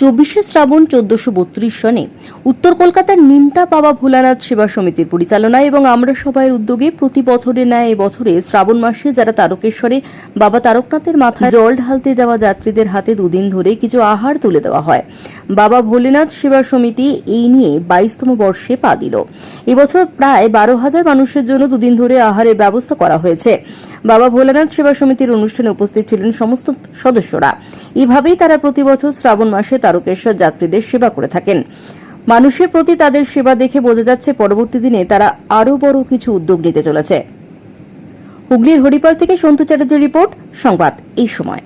চব্বিশে শ্রাবণ চোদ্দশো বত্রিশ সনে উত্তর কলকাতার নিমতা বাবা ভোলানাথ সেবা সমিতির পরিচালনায় এবং আমরা সবাই উদ্যোগে প্রতি বছরের ন্যায় এবছরে শ্রাবণ মাসে যারা তারকেশ্বরে বাবা তারকনাথের মাথায় জল ঢালতে যাওয়া যাত্রীদের হাতে দুদিন ধরে কিছু আহার তুলে দেওয়া হয়। বাবা ভোলেনাথ সেবা সমিতি এই নিয়ে বাইশতম বর্ষে পা দিল। এবছর প্রায় বারো হাজার মানুষের জন্য দুদিন ধরে আহারের ব্যবস্থা করা হয়েছে। বাবা ভোলানাথ সেবা সমিতির অনুষ্ঠানে উপস্থিত ছিলেন সমস্ত সদস্যরা। এভাবেই তারা প্রতি বছর শ্রাবণ মাসে তারকেশ্বর যাত্রীদের সেবা করে থাকেন। মানুষের প্রতি তাদের সেবা দেখে বোঝা যাচ্ছে পরবর্তী দিনে তারা আরও বড় কিছু উদ্যোগ নিতে চলেছে। হুগলির হরিপাল থেকে সন্তু চ্যাটার্জির রিপোর্ট, সংবাদ এই সময়।